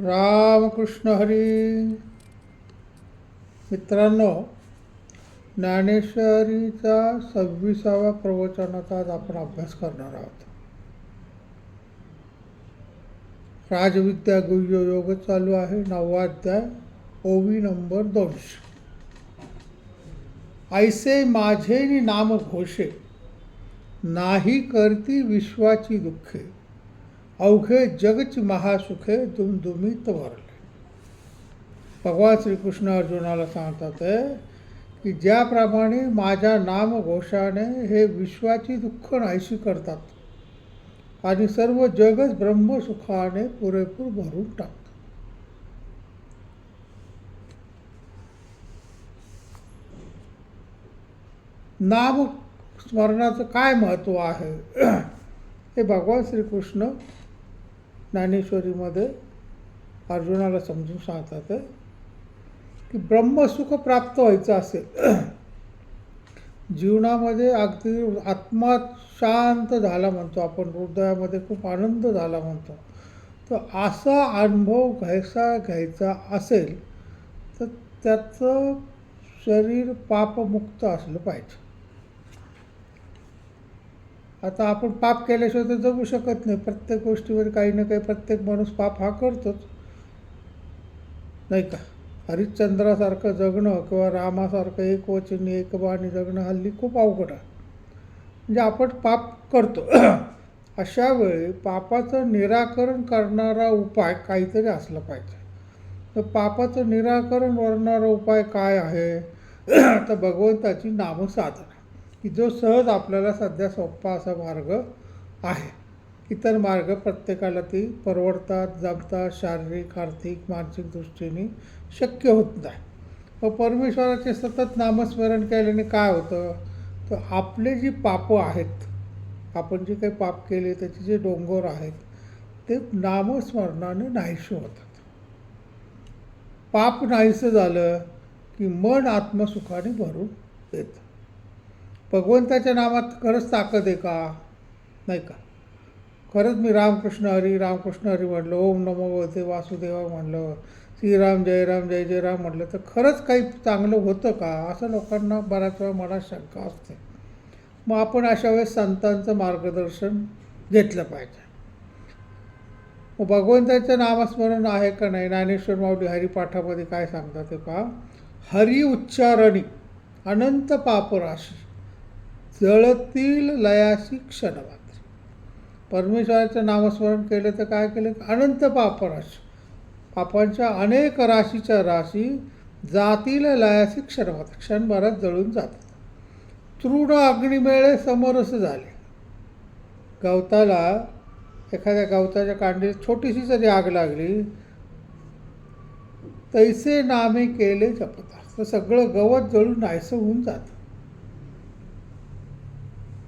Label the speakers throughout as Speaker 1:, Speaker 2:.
Speaker 1: रामकृष्ण हरी. मित्रांनो ज्ञानेश्वरीचा सव्वीसावा प्रवचनाचा आज आपण अभ्यास करणार आहोत. राजविद्या गुह्य योग चालू आहे नववाध्याय ओवी नंबर दोनशे. ऐसे माझे नाम घोषे नाही करती विश्वाची दुःखे. अवघे जगची महासुखे दुमदुमीत वरले भगवान श्रीकृष्ण अर्जुनाला सांगतात आहे की ज्याप्रमाणे माझ्या नामघोषाने हे विश्वाची दुःख नाहीशी करतात आणि सर्व जगच ब्रह्मसुखाने पुरेपूर भरून टाकतात. नाम स्मरणाचं काय महत्त्व आहे? हे भगवान श्रीकृष्ण ज्ञानेश्वरीमध्ये अर्जुनाला समजून सांगतात की ब्रह्मसुख प्राप्त व्हायचं असेल. जीवनामध्ये अगदी आत्मा शांत झाला म्हणतो आपण हृदयामध्ये खूप आनंद झाला म्हणतो. तर असा अनुभव घ्यायचा घ्यायचा असेल तर त्याचं शरीर पापमुक्त असलं पाहिजे. आता आपण पाप केल्याशिवाय तर जगू शकत नाही. प्रत्येक गोष्टीवर काही ना काही प्रत्येक माणूस पाप हा करतोच. नाही का? हरिश्चंद्रासारखं जगणं किंवा रामासारखं एक वचनी एक बाणी जगणं हल्ली खूप अवघड आहे. म्हणजे आपण पाप करतो. अशा वेळी पापाचं निराकरण करणारा उपाय काहीतरी असला पाहिजे. तर पापाचं निराकरण करणारा उपाय काय आहे? तर भगवंताची नामसाधना. की जो सहज आपल्याला सध्या सोप्पा असा मार्ग आहे. इतर मार्ग प्रत्येकाला ती परवडतात जमतात शारीरिक आर्थिक मानसिक दृष्टीने शक्य होत नाही. व परमेश्वराचे सतत नामस्मरण केल्याने काय होतं? तर आपले जी पापं आहेत आपण जे काही पाप केले त्याचे जे डोंगर आहेत ते नामस्मरणाने नाहीसे होतात. पाप नाहीसं झालं की मन आत्मसुखाने भरून येतं भगवंताच्या नामात खरंच ताकद आहे का? नाही का? खरंच मी रामकृष्ण हरी रामकृष्ण हरी म्हटलं ओम नमो वते वासुदेवा म्हणलं श्रीराम जय राम जय जय राम म्हटलं तर खरंच काही चांगलं होतं का? असं लोकांना बऱ्याच वेळा मनात शंका असते. मग आपण अशा वेळेस संतांचं मार्गदर्शन घेतलं पाहिजे. मग भगवंताचं नामस्मरण आहे का नाही? ज्ञानेश्वर माऊली हरिपाठामध्ये काय सांगतात ते पहा. हरि उच्चारणी अनंत पापराशी जळतील लयाशी क्षणमात्र परमेश्वराचं नामस्मरण केलं तर काय केलं? अनंत पापराश. पापांच्या अनेक राशीच्या राशी जातील लयाशी क्षणमात्र क्षणभरात जळून जातात. तृण अग्निमेळे समरस झाले. गवताला एखाद्या गवताच्या कांडीत छोटीशी जरी आग लागली तैसे नामे केले जपतात. तर सगळं गवत जळून नाहीसं होऊन जातं.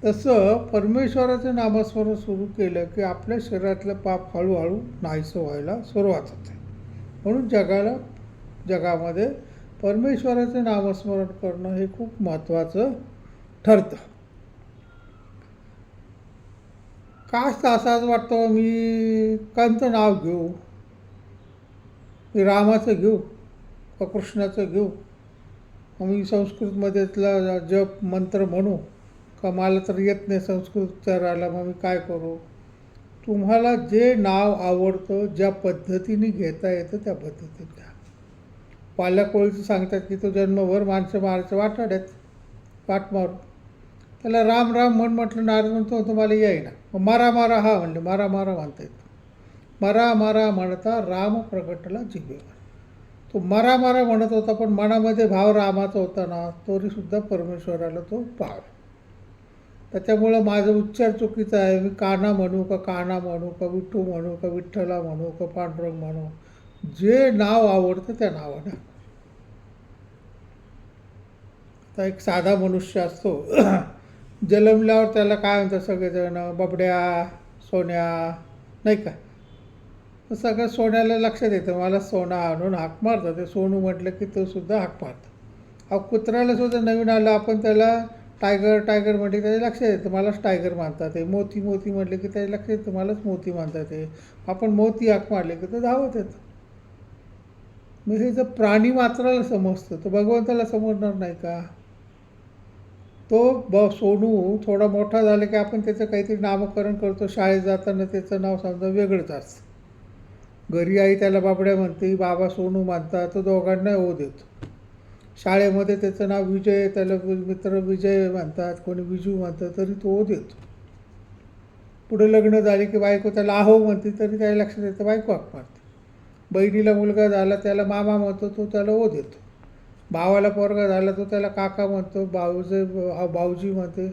Speaker 1: तसं परमेश्वराचं नामस्मरण सुरू केलं की आपल्या शरीरातलं पाप हळूहळू नाहीसं व्हायला सुरुवात होते. म्हणून जगाला जगामध्ये परमेश्वराचं नामस्मरण करणं हे खूप महत्त्वाचं ठरतं. काच तासाच वाटतं मी कांचं नाव घेऊ मी रामाचं घेऊ का कृष्णाचं घेऊ मी संस्कृतमध्येतला जप मंत्र म्हणू का मला तर येत नाही संस्कृत उच्चारायला मग मी काय करू? तुम्हाला जे नाव आवडतं ज्या पद्धतीने घेता येतं त्या पद्धतीने घ्या. पाल्याकोळीचं सांगतात की तो जन्मभर माणसं मारायचं वाटाड्यात वाट मारू त्याला राम राम म्हण म्हटलं नारद म्हणतो तुम्हाला येईना. मग मारा मारा हा म्हणले मारा मारा म्हणता येतो. मारा मारा म्हणता राम प्रगटला जिभेवर. तो मारा मारा म्हणत होता पण मनामध्ये भाव रामाचा होता ना तोरीसुद्धा परमेश्वराला तो पाव त्याच्यामुळं माझं उच्चार चुकीचा आहे. मी काना म्हणू का काना म्हणू का विठ्ठू म्हणू का विठ्ठला म्हणू का पांडुरंग म्हणू जे नाव आवडतं त्या नावानं. आता एक साधा मनुष्य असतो. जन्मल्यावर त्याला काय म्हणतात सगळेजण? बबड्या सोन्या नाही का? सगळं सोन्याला लक्षात येतं. मला सोना आणून हाक मारतं ते सोनू म्हटलं की तो सुद्धा हाक मारतं अहो कुत्र्याला सुद्धा नवीन आलं आपण त्याला टायगर टायगर म्हटले त्याच्या लक्षात येतं. मलाच टायगर मानतात ते मोती मोती म्हटले की त्याच्या लक्षात येतं. मलाच मोती मानतात ते आपण मोती हाक मारले की तर धावत येतं. मग हे जर प्राणी मात्राला समजतं तर भगवंताला समजणार नाही का? तो ब सोनू थोडा मोठा झाला की आपण त्याचं काहीतरी नामकरण करतो. शाळेत जाताना त्याचं नाव समजा वेगळंच असतं. घरी आई त्याला बाबड्या म्हणते बाबा सोनू मानतात. तो दोघांना होऊ देतो. शाळेमध्ये त्याचं नाव विजय त्याला मित्र विजय म्हणतात कोणी विजू म्हणतात तरी तो ओ देतो. पुढे लग्न झाले की बायको त्याला आहो म्हणते तरी त्याला लक्षात येतं बायको हाक मारते. बहिणीला मुलगा झाला त्याला मामा म्हणतो तो त्याला ओ देतो. भावाला पोरगा झाला तो त्याला काका म्हणतो भाऊजे भाऊजी म्हणते.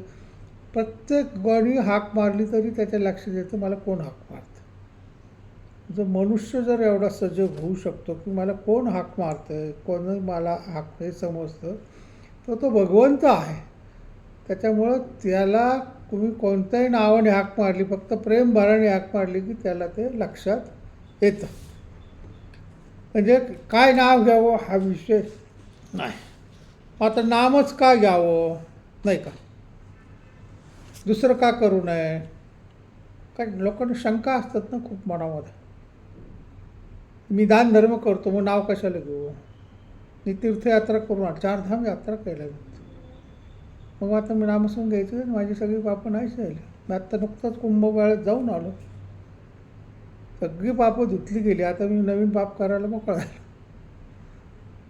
Speaker 1: प्रत्येक गणी हाक मारली तरी त्याच्या लक्षात येतं मला कोण हाक मारतं? जर मनुष्य जर एवढा सजग होऊ शकतो की मला कोण हाक मारतं कोण मला हाक हे समजतं तर तो भगवंत आहे. त्याच्यामुळं त्याला तुम्ही कोणत्याही नावाने हाक मारली फक्त प्रेमभाराने हाक मारली की त्याला ते लक्षात येतं. म्हणजे काय नाव घ्यावं हा विषय नाही. आता नामच का घ्यावं? नाही का? दुसरं का करू नये? काय लोकांना शंका असतात ना खूप मनामध्ये. मी दान धर्म करतो मग नाव कशाला घेऊ? मी तीर्थयात्रा करून आलो चारधाम यात्रा केल्या. मी मग आता मी नामसून घ्यायचं आणि माझी सगळी पापं नाहीच राहिली. मी आत्ता नुकतंच कुंभमेळ्यात जाऊन आलो. सगळी पापं धुतली गेली. आता मी नवीन पाप करायला मोकळा तर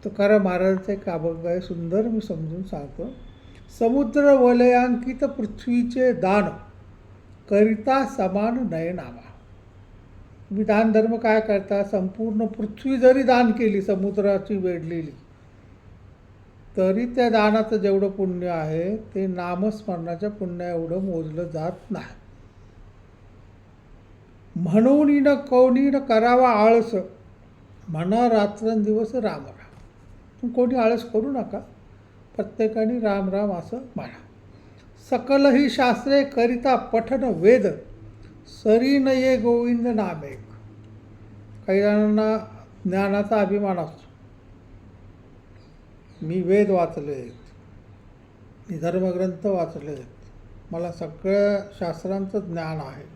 Speaker 1: तुकाराम महाराजांचं एक अभंग आहे सुंदर मी समजून सांगतो. समुद्र वलयांकित पृथ्वीचे दान करिता समान नयनावा तुम्ही दानधर्म काय करता? संपूर्ण पृथ्वी जरी दान केली समुद्राची वेढलेली तरी त्या दानाचं जेवढं पुण्य आहे ते नामस्मरणाच्या पुण्या एवढं मोजलं जात नाही. म्हणून न कोणी न करावा आळस म्हणा रात्रंदिवस राम राम. कोणी आळस करू नका प्रत्येकाने राम राम असं म्हणा. सकलही शास्त्रे करिता पठन वेद सरी न ये गोविंद नामेक. काही जणांना ज्ञानाचा अभिमान असतो. मी वेद वाचले आहेत मी धर्मग्रंथ वाचले आहेत मला सगळ्या शास्त्रांचं ज्ञान आहे.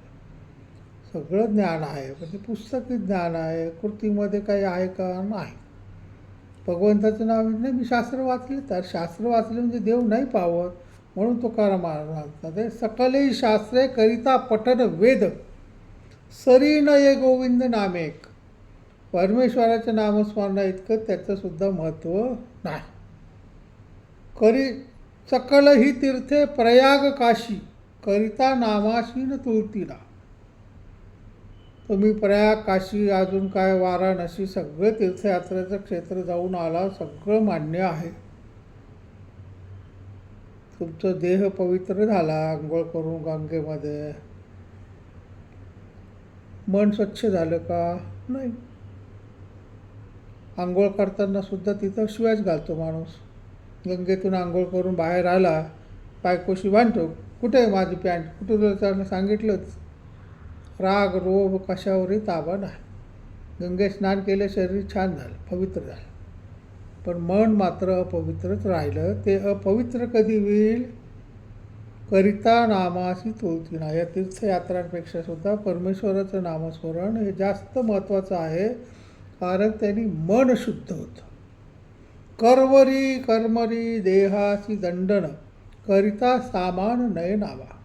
Speaker 1: सगळं ज्ञान आहे. पण ते पुस्तकी ज्ञान आहे. कृतीमध्ये काही आहे का? नाही. भगवंताचं नाव नाही मी शास्त्र वाचले. तर शास्त्र वाचले म्हणजे देव नाही पावत. म्हणून तुकाराम महाराज ते सकलही शास्त्रे करिता पठन वेद. सरी न ये गोविंद नामेक. परमेश्वराच्या नामस्मरणा इतकं त्याचंसुद्धा महत्त्व नाही. करी सकल ही तीर्थे प्रयाग काशी. करिता नामाशीन तुळतीला तुम्ही प्रयाग काशी अजून काय वाराणसी सगळं तीर्थयात्रेचं क्षेत्र जाऊन आला सगळं मान्य आहे. तुमचं देह पवित्र झाला आंघोळ करून गंगेमध्ये. मन स्वच्छ झालं का? नाही. आंघोळ करताना सुद्धा तिथं शिवायच घालतो माणूस. गंगेतून आंघोळ करून बाहेर आला पायकोशी बांधतो कुठे आहे माझी पॅन्ट? कुठे तुला त्यानं सांगितलंच? राग रोग कशावरही ताबा नाही. गंगे स्नान केलं शरीर छान झालं पवित्र झालं. पण मन मात्र अपवित्रच राहिलं. ते अपवित्र कधी होईल? करिता नामासी ना या तीर्थयात्रांपेक्षा सुद्धा परमेश्वराचं नामस्मरण हे जास्त महत्त्वाचं आहे. कारण त्यांनी मन शुद्ध होतं. कर्वरी कर्मरी देहाची दंडन. करिता सामान नयनावा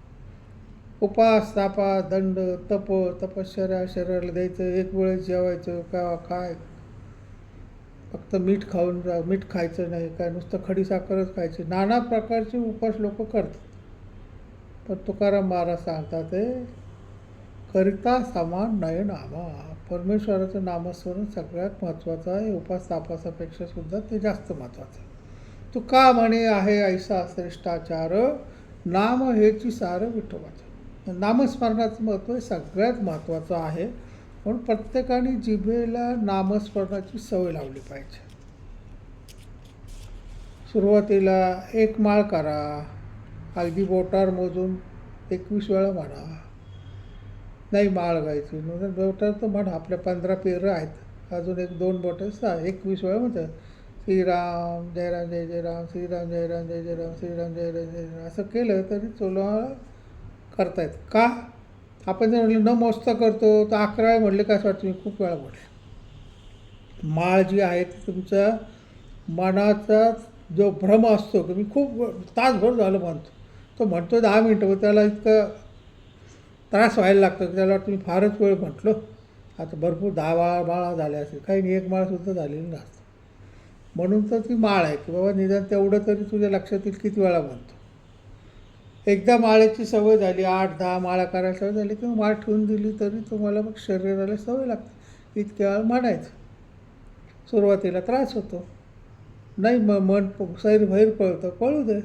Speaker 1: उपास तापा दंड तप तपश्चर्या शरीराला द्यायचं एक वेळेस जेवायचं का काय? फक्त मीठ खाऊन जा मीठ खायचं नाही काय नुसतं खडी साखरच खायची. नाना प्रकारचे उपास लोक करतात. पण तुकाराम महाराज सांगतात ते करिता समान नयन आमा परमेश्वराचं नामस्मरण सगळ्यात महत्त्वाचं आहे. उपास तापासापेक्षा सुद्धा ते जास्त महत्त्वाचं आहे. तू का म्हणे आहे ऐसा श्रेष्ठाचार नाम हेची सार विठोबाचं. नामस्मरणाचं महत्त्व हे सगळ्यात महत्त्वाचं आहे. म्हणून प्रत्येकाने जिभेला नामस्मरणाची सवय लावली पाहिजे. सुरुवातीला एक माळ करा अगदी बोटार मोजून एकवीस वेळा म्हणा. नाही माळ गायची म्हणजे बोटार तर म्हणा आपल्या पंधरा पेरं आहेत. अजून एक दोन बोटं सहा एकवीस वेळा म्हणतात श्रीराम जय राम जय जय राम श्रीराम जय राम जय जय राम श्रीराम जय राम जय राम असं केलं तरी चोला करतायत का? आपण जर म्हटलं न मस्त करतो तर अकरा वेळा म्हटले काय असं वाटतं? मी खूप वेळा म्हटलं. माळ जी आहे ती तुमच्या मनाचा जो भ्रम असतो की मी खूप तासभर झालं म्हणतो. तो म्हणतो दहा मिनटं मग त्याला इतकं त्रास व्हायला लागतो की त्याला वाटतं मी फारच वेळ म्हटलो. आता भरपूर दहा बाळा माळा झाल्या असेल काही नाही एक माळसुद्धा झालेली नसते. म्हणून तर ती माळ आहे की बाबा निदान तेवढं तरी तुझ्या लक्षात येईल किती वेळा म्हणतो. एकदा माळेची सवय झाली आठ दहा माळा करायला सवय झाली किंवा माळ ठेवून दिली तरी तुम्हाला मग शरीराला सवय लागते. इतक्या वेळ म्हणायचं. सुरुवातीला त्रास होतो. नाही मग मन सैर बाहेर पळतं पळू दे.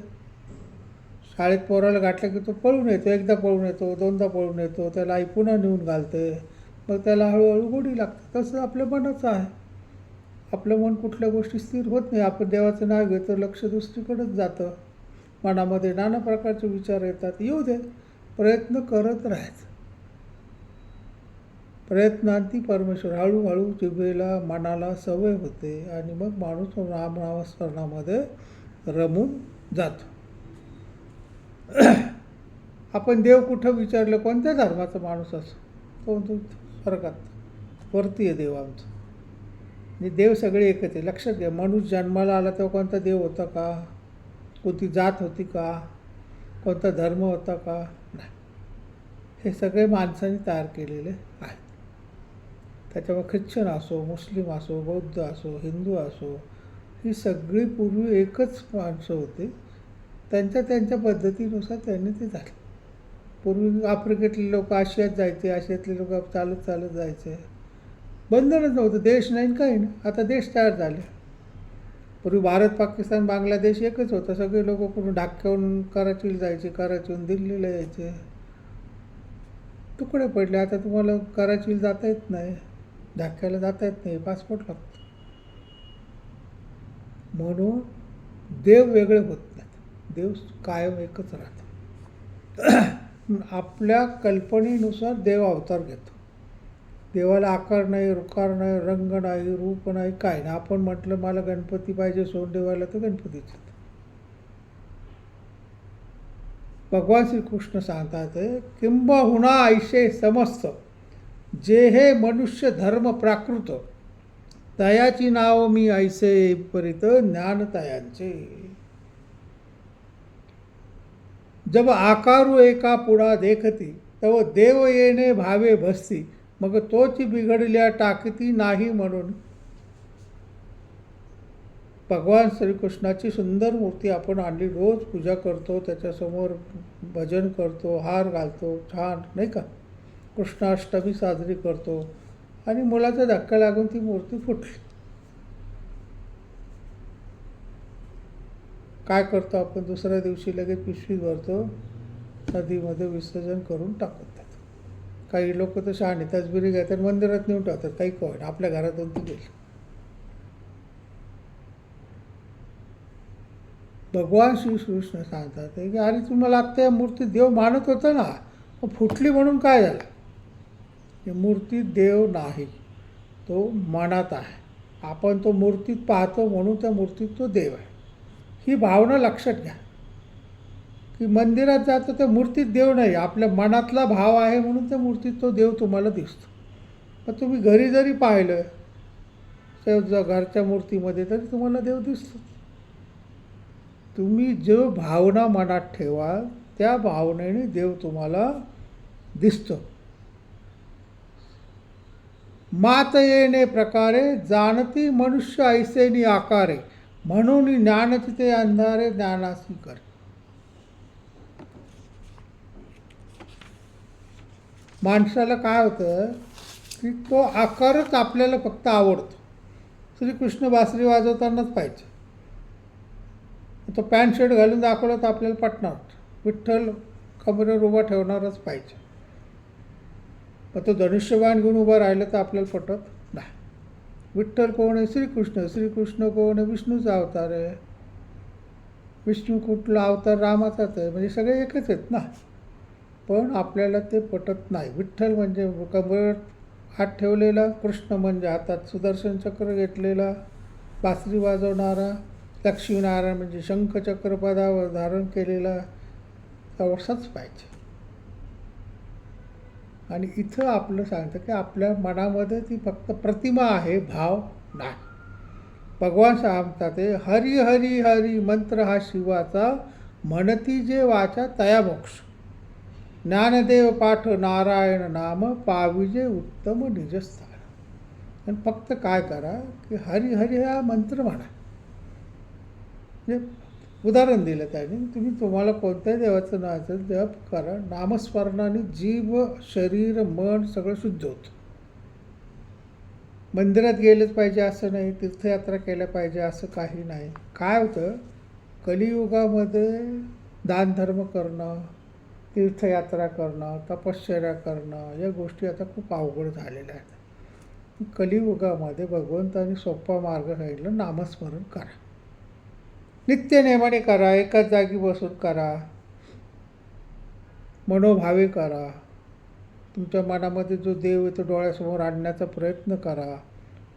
Speaker 1: शाळेत पोराला गाठलं की तो पळून येतो एकदा पळून येतो दोनदा पळून येतो त्याला आई पुन्हा नेऊन घालते. मग त्याला हळूहळू गोडी लागते. तसं आपल्या मनाचं आहे. आपलं मन कुठल्या गोष्टी स्थिर होत नाही. आपण देवाचं नाव घेतो लक्ष दुसरीकडेच जातं. मनामध्ये नाना प्रकारचे विचार येतात. येऊ दे. प्रयत्न करत राहायचं. प्रयत्नांती परमेश्वर हळूहळू जिभेला मनाला सवय होते आणि मग माणूस रामनामस्मरणामध्ये रमून जातो. आपण देव कुठं विचारलं कोणत्या धर्माचा माणूस असो? तो? फरकात वरती आहे देव आमचं. आणि देव सगळे एकच आहे. लक्षात घ्या. माणूस जन्माला आला तेव्हा कोणता देव होता का? कोणती जात होती का? कोणता धर्म होता का? नाही. हे सगळे माणसाने तयार केलेले आहेत. त्याच्यामुळे ख्रिश्चन असो मुस्लिम असो बौद्ध असो हिंदू असो ही सगळी पूर्वी एकच माणसं होती. त्यांच्या त्यांच्या पद्धतीनुसार त्यांनी ते झाले. पूर्वी आफ्रिकेतले लोक आशियात जायचे आशियातले लोक चालत चालत जायचे. बंधनच नव्हतं. देश नाही काही नाही. आता देश तयार झाले. पूर्वी भारत पाकिस्तान बांगलादेश एकच होतं. सगळे लोक कुठून ढाक्याहून कराचीला जायचे कराचीहून दिल्लीला यायचे. तुकडे पडले. आता तुम्हाला कराचीला जाता येत नाही. ढाक्याला जाता येत नाही. पासपोर्ट लागतो. म्हणून देव वेगळे होत नाहीत. देव कायम एकच राहतो. आपल्या कल्पनेनुसार देव अवतार घेतो. देवाला आकार नाही रुकार नाही रंग नाही रूप नाही काय नाही. आपण म्हटलं मला गणपती पाहिजे सोंडेवाला तर गणपतीच भगवान श्रीकृष्ण सांगतात किंबहुना ऐशे समस्त. जे हे मनुष्य धर्म प्राकृत तयाची नाव मी ऐसे परित ज्ञानतयांचे. जब आकारू एका पुढा देखती तव देव येणे भावे भसती. मग तोच बिघडल्या टाकती नाही म्हणून. भगवान श्रीकृष्णाची सुंदर मूर्ती आपण आणली रोज पूजा करतो त्याच्यासमोर भजन करतो हार घालतो छान नाही का? कृष्णाष्टमी साजरी करतो. आणि मुलाचा धक्का लागून ती मूर्ती फुटली. काय करतो आपण? दुसऱ्या दिवशी लगेच पिशवी भरतो नदीमध्ये विसर्जन करून टाकतो. काही लोक तर शहाणे तसबिरी घेतात मंदिरात नेऊन टाकतात काही कोण आपल्या घरातून ती गेली. भगवान श्रीकृष्ण सांगतात की अरे तुम्हाला आत्ता या मूर्ती देव मानत होता ना मग फुटली म्हणून काय झालं? ही मूर्ती देव नाही तो मनात आहे. आपण तो मूर्तीत पाहतो म्हणून त्या मूर्तीत तो देव आहे. ही भावना लक्षात घ्या. की मंदिरात जातो तर मूर्तीत देव नाही. आपल्या मनातला भाव आहे म्हणून त्या मूर्तीत तो देव तुम्हाला दिसतो. पण तुम्ही घरी जरी पाहिलं त्या घरच्या मूर्तीमध्ये तरी तुम्हाला देव दिसतो. तुम्ही जो भावना मनात ठेवाल त्या भावनेने देव तुम्हाला दिसतो. मात येणे प्रकारे जाणती मनुष्य ऐसेनी आकारे. म्हणून ज्ञान ते अंधारे ज्ञानासी करते. माणसाला काय होतं की तो आकारच आपल्याला फक्त आवडतो. श्रीकृष्ण बासरी वाजवतानाच पाहिजे. तो पॅन्ट शर्ट घालून दाखवलं तर आपल्याला पटणार. विठ्ठल कमरेवर उभा ठेवणारच पाहिजे. मग तो धनुष्यबाण घेऊन उभा राहिलं तर आपल्याला पटत नाही. विठ्ठल कोण आहे? श्रीकृष्ण. श्रीकृष्ण कोण आहे? विष्णूचा अवतार आहे. विष्णू कुठला अवतार? रामाचाच आहे. म्हणजे सगळे एकच आहेत ना? पण आपल्याला ते पटत नाही. विठ्ठल म्हणजे कमरेवर हात ठेवलेला कृष्ण म्हणजे हातात सुदर्शन चक्र घेतलेला बासरी वाजवणारा लक्ष्मीनारायण म्हणजे शंखचक्र पदावर धारण केलेला अवसाच पाहिजे. आणि इथं आपलं सांगतं की आपल्या मनामध्ये ती फक्त प्रतिमा आहे भाव नाही. भगवान सांगतात ते हरी हरी हरी मंत्र हा शिवाचा म्हणती जे वाचा तया मोक्ष. ज्ञानदेव पाठ नारायण नाम पाविजे उत्तम निजस्थान. आणि फक्त काय करा की हरी हरी हा मंत्र म्हणा. म्हणजे उदाहरण दिलं त्याने तुम्ही तुम्हाला कोणत्याही देवाचं नावाचं जप करा नामस्मरणाने जीव शरीर मन सगळं शुद्ध होतं. मंदिरात गेलंच पाहिजे असं नाही तीर्थयात्रा केल्या पाहिजे असं काही नाही. काय होतं? कलियुगामध्ये दानधर्म करणं तीर्थयात्रा करणं तपश्चर्या करणं या गोष्टी आता खूप अवघड झालेल्या आहेत. कलियुगामध्ये भगवंतानी सोपा मार्ग सांगितलं नामस्मरण करा. नित्यनेमाने करा एकाच जागी बसून करा. मनोभावे करा. तुमच्या मनामध्ये जो देव आहे तो डोळ्यासमोर आणण्याचा प्रयत्न करा.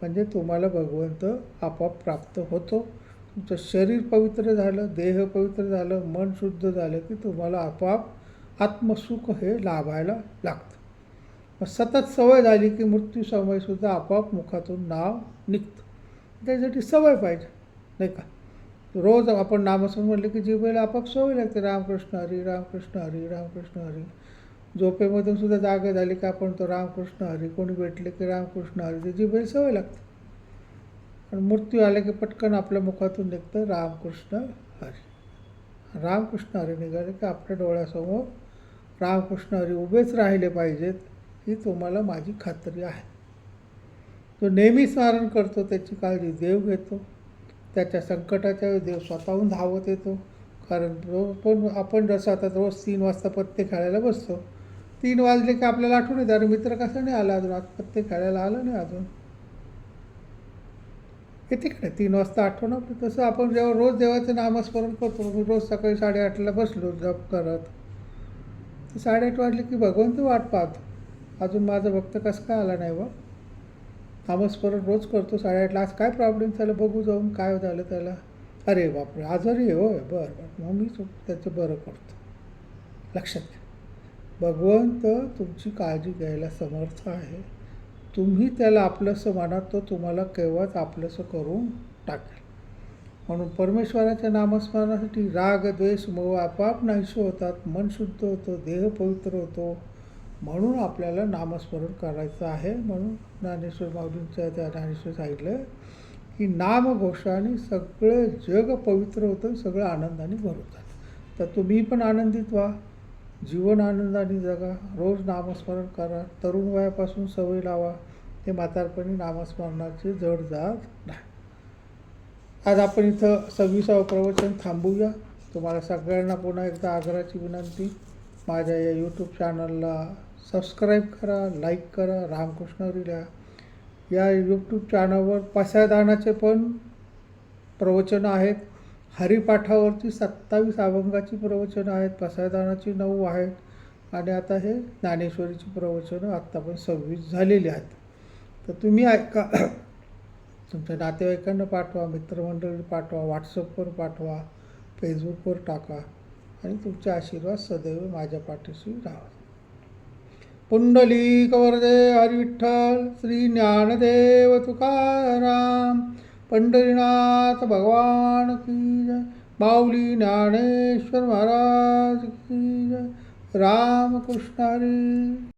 Speaker 1: म्हणजे तुम्हाला भगवंत आपोआप प्राप्त होतो. तुमचं शरीर पवित्र झालं देह पवित्र झालं मन शुद्ध झालं की तुम्हाला आपोआप आत्मसुख हे लाभायला लागतं. मग सतत सवय झाली की मृत्यू समयसुद्धा आपोआप मुखातून नाव निघतं. त्यासाठी सवय पाहिजे नाही का? रोज आपण नामस्मरण म्हटलं की जिभेला आपोआप सवय लागते रामकृष्ण हरी रामकृष्ण हरी रामकृष्ण हरी. झोपेमधून सुद्धा जागा झाली की आपण तो रामकृष्ण हरी कोणी भेटले की रामकृष्ण हरी ते जिभेला सवय लागते. पण मृत्यू आला की पटकन आपल्या मुखातून निघतं रामकृष्ण हरी. रामकृष्ण हरी निघाले की आपल्या डोळ्यासमोर रामकृष्ण हरी उभेच राहिले पाहिजेत ही तुम्हाला माझी खात्री आहे. तो नेहमी स्मरण करतो त्याची काळजी देव घेतो. त्याच्या संकटाच्या वेळी देव स्वतःहून धावत येतो. कारण रोज पण आपण जसं आता रोज तीन वाजता पत्ते खेळायला बसतो तीन वाजले की आपल्याला आठवण येते अरे मित्र कसं नाही आला अजून? आज पत्ते खेळायला आलं नाही अजून. येते का नाही तीन वाजता आठवण आपली तसं आपण जेव्हा रोज देवाचं नामस्मरण करतो रोज सकाळी साडेआठला बसलो जप करत तर साडेआठ वाजले की भगवंत वाट पाहतो. अजून माझं भक्त कसं काय आला नाही बा? नामस्मरण रोज करतो साडेआठला. आज काय प्रॉब्लेम झालं बघू जाऊन काय झालं त्याला? अरे बापरे आजारी होय. बरं बरं. मग मी त्याचं बरं करतो. लक्षात घ्या. भगवंत तुमची काळजी घ्यायला समर्थ आहे. तुम्ही त्याला आपलंसं माना तो तुम्हाला केव्हाच आपलंसं करून टाकेल. म्हणून परमेश्वराच्या नामस्मरणासाठी राग द्वेष मोह आपाप नाहीसे होतात. मन शुद्ध होतं देह पवित्र होतो. म्हणून आपल्याला नामस्मरण करायचं आहे. म्हणून ज्ञानेश्वर माऊलींच्या त्या ज्ञानेश्वर सांगितलं की नामघोषाने सगळं जग पवित्र होतं सगळं आनंदाने भरवतात तर तुम्ही पण आनंदित व्हा. जीवन आनंदाने जगा. रोज नामस्मरण करा. तरुण वयापासून सवय लावा. ते म्हातारपणी नामस्मरणाचे जड जात नाही. आज आपण इथं सव्वीसावं प्रवचन थांबूया. तुम्हाला सगळ्यांना पुन्हा एकदा आग्रहाची विनंती. माझ्या या यूट्यूब चॅनलला सबस्क्राईब करा लाईक करा रामकृष्ण हरीला या यूट्यूब चॅनलवर पसायदानाचे पण प्रवचनं आहेत. हरिपाठावरची सत्तावीस अभंगाची प्रवचनं आहेत पसायदानाची नऊ आहेत. आणि आता हे ज्ञानेश्वरीची प्रवचनं आत्ता पण सव्वीस झालेली आहेत. तर तुम्ही ऐका. तुमच्या नातेवाईकांना पाठवा मित्रमंडळी पाठवा व्हॉट्सअपवर पाठवा फेसबुकवर टाका आणि तुमचे आशीर्वाद सदैव माझ्या पाठीशी राहा. पुंडलिक वरदे हरिविठ्ठल श्री ज्ञानदेव तुकाराम पंढरीनाथ भगवान की जय माऊली ज्ञानेश्वर महाराज की जय रामकृष्ण हरी.